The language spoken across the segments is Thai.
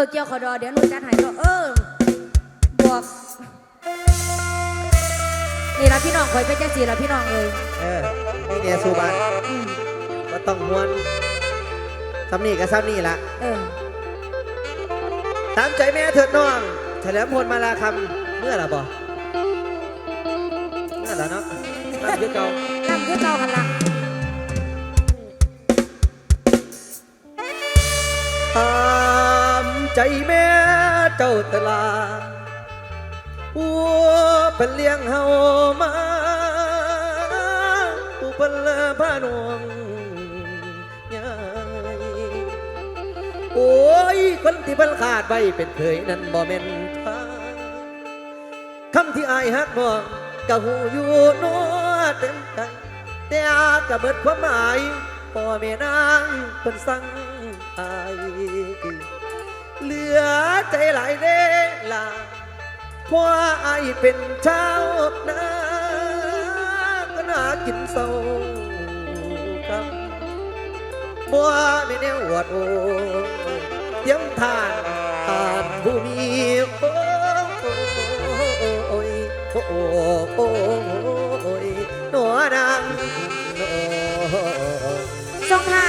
อเกี่ยวขอดอเดี๋ยวหนูจัดให้ก็เออบวกนี่ละพี่น้องคอยไปจังสีละพี่น้องเอ้ยเออนี่เนี่ยสุบันอืมก็ต้องมวนซ้ำนี่ก็ซ้ำนี่ละเออตามใจแม่เถิดน้องเฉลิมพลมาลาคำเมื่อไหร่บ่เมื่อไหร่เนาะตั้งยึดเก่านำคือเจ้าหันละ ใจแม่เจ้าตลาผู้เป็นเลี้ยงเฮามาผู้เป็นเลอพานวงใหญ่โอ้ยคนที่เพิ่นขาดไว้เป็นเคยนั้นบ่แม่นทางคำที่อายฮักน้องกะหูอยู่นัวเต็มใจแต่อากะเบิดความหมายพ่อแม่นางเพิ่นสั่งอาย เหลือใจหลายเด้ล่ะเพราะอเป็นชาวนาก็น่ากินเศร้าครับบัวไม่แนวอวดโอเตรียมทานทานผู้มีโอ้โอ้ยโอ้โอ้ยหนัวนางส่งถ่า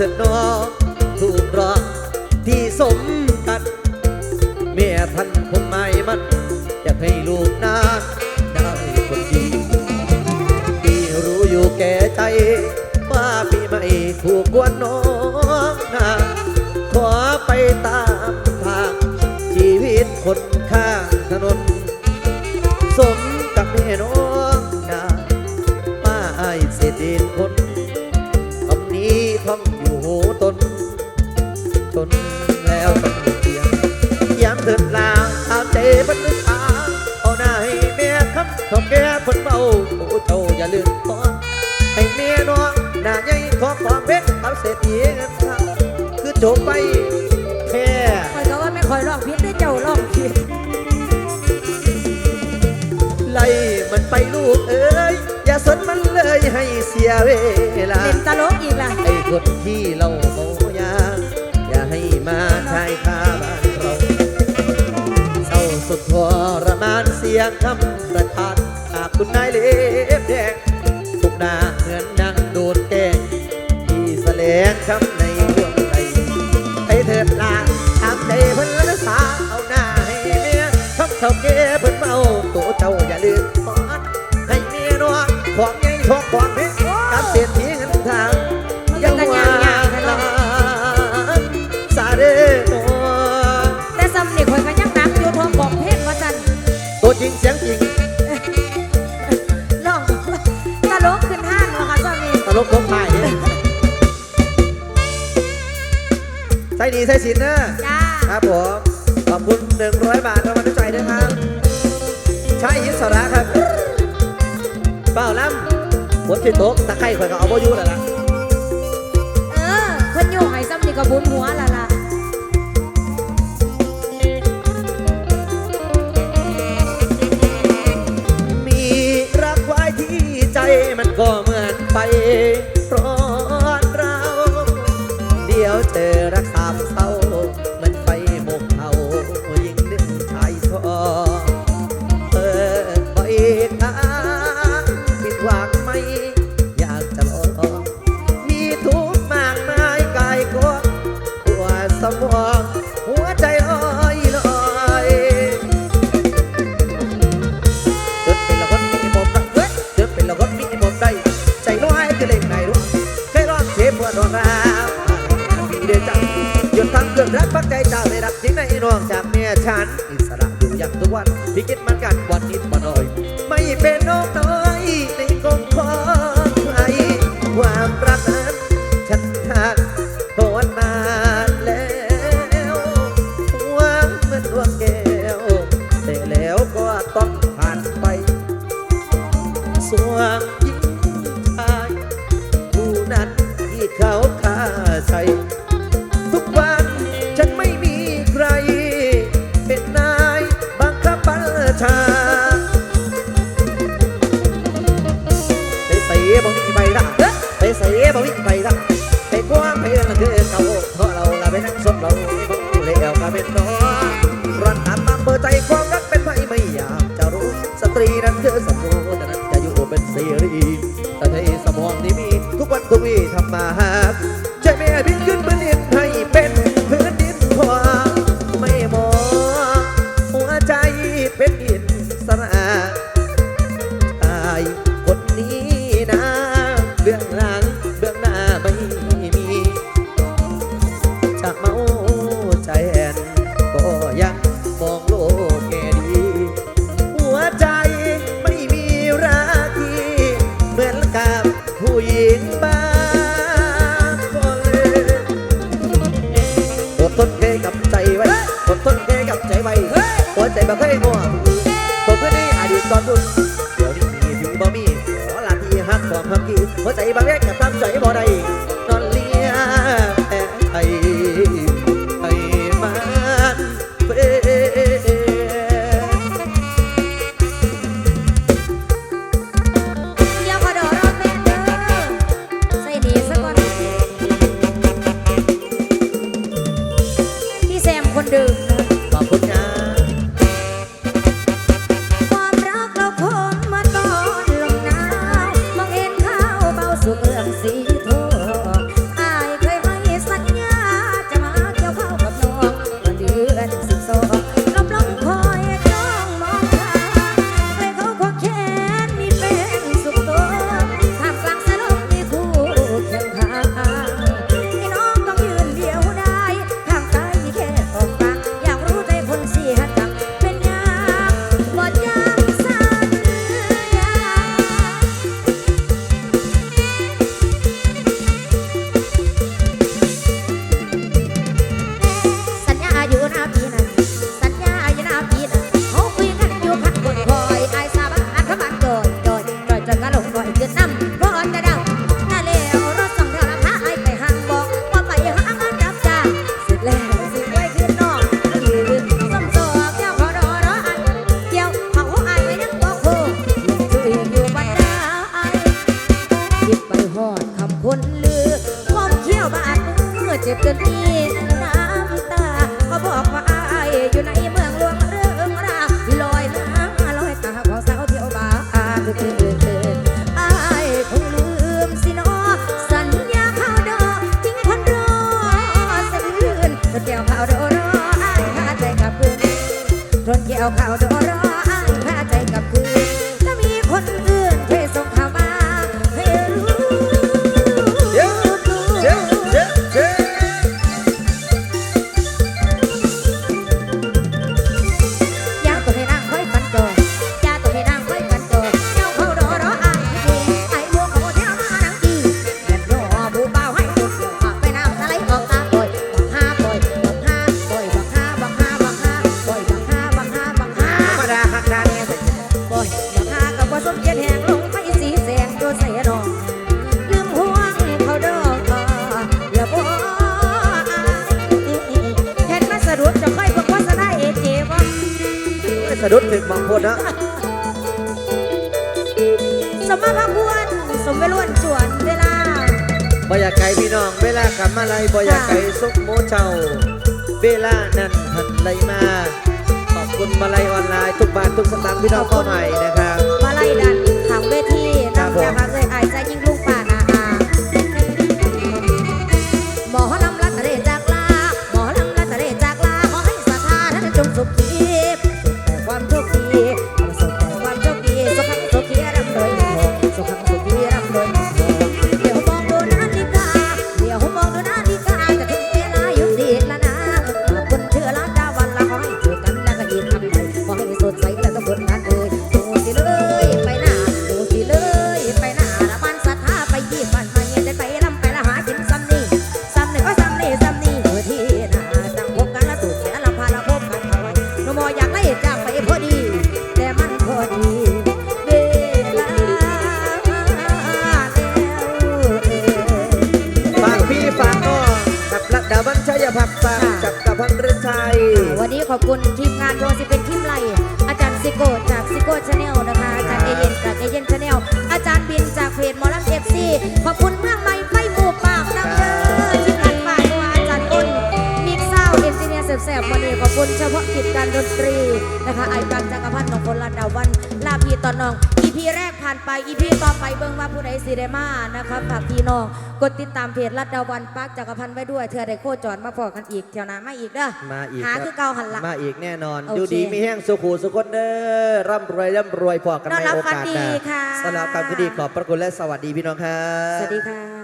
ถิดน้องถูกรองที่สมกันเมียท่านคงไม่มันอยากให้ลูกนาได้คนดีที่รู้อยู่แก่ใจ ว่าพี่ไม่ถูกกวนน้องนาขอไปตาม ม่คำขอแก่คนเบาโอ้เจ้าอย่าลืมขอให้แม่น้องหน้าใหญ่ขอความเพชรเอาเศรษฐีเงินทางคือจบไปแค่คอยก็ว่าไม่คอยร้องผิดได้เจ้าร้องผิดไล่มันไปลูกเอ้ยอย่าสนมันเลยให้เสียเวลาเล่นตลกอีกล่ะไอ้คนที่เราโมยาอย่าให้มาชายคาบ้านเราเศร้าสุดทรมานเสียงคำ เท่าแก่เพิ่นเมาตัวเจ้าอย่าลืมทอดให้เมียนัวของใหญ่ทองของเพชรกับเศรษฐีเงินทางมันก็กันยากๆนะเนาะสาเดโนแต่ซ้ำนี่คอยก็ยังหนักอยู่ทองบอกเพศว่าจันตัวจริงเสียงจริงร้องตลกขึ้นห้านวะค่ะซ้ำนี่ตลกลงถ่ายเนี่ยใส่ดีใส่สินนะจ้าครับผมขอบคุณ100 บาทรางวัลน้ ชายอิสระครับเปล่าล้ำฝนสิตกตะไคร้ข่อยก็เอาบ่อยู่แล้วล่ะ เออเพิ่นโยกให้ซ้ำนี่ก็บุญหัวละ กินรักปักใจเจ้าได้รับจริงในน้องจากเมียฉัน อิสระอยู่อย่างทุกวันที่คิดมันกันวันนิ ทวีทำมาหา หัวใจบ่เคยง่วงตัวเพื่อนในอดีตตอนบุญเดี๋ยวนี้มีถึงบ่มีขอลาที่ฮักความฮักกี้หัวใจบางแรกกับตามใจบ่ได้ ลือความเขี้ยวบาดมือเจ็บจนมีน้ำตาเขาบอกว่า เราข่าวดอรออ้าง สะดุดถึงบางคนนะสมมาพควรสมไปล้วนสวนเวลาบ่อยากไก่พี่น้องเวลากลับมาไลยบ่อยากไก่ซุกโมเจ้า เวลานั้นหันไหลมา ขอบคุณมาลัยออนไลน์ทุกบาททุกสตางค์พี่น้องเข้าใหม่นะครับ พักษาจับกับพันฤชัย วันนี้ขอบคุณทีมงานโรสิเป็นทีมไลอาจารย์ซิโกจากซิโกชาแนลนะคะอาจารย์เอเย่นจากเอเย่นชาแนลอาจารย์บินจากเพจมอลำเอฟซีขอบคุณเมืองใหม่ไฟหมู่ปากน้ำเด้อทีมงานฝ่ายว่าอาจารย์อ้นมิกซ์ซาวด์เอนจิเนียร์แสบๆวันนี้ขอบคุณเฉพาะกิจการดนตรีนะคะไอ้ปังจักรพันธ์ของคนลาดดาวัน ตอนน้อง อีพีแรกผ่านไปอีพีต่อไปเบิ่งว่าผู้ใดสิได้มานะคะฝากพี่น้องกดติดตามเพจลาดดาวันปักจักรพันธ์ไว้ด้วยเธอได้โคจรมาพอกันอีกเที่ยวหน้ามาอีกเด้อมาอีกหารับคือเก่าหันหลังมาอีกแน่นอนโอเคดูดีมีแห้งสุขูสุขคนเด้อร่ำรวยร่ำรวยพอกันต้อนในรับโอกาสฝันดีหน้าค่ะสำหรับคำที่ดีขอบพระคุณและสวัสดีพี่น้องครับสวัสดีค่ะ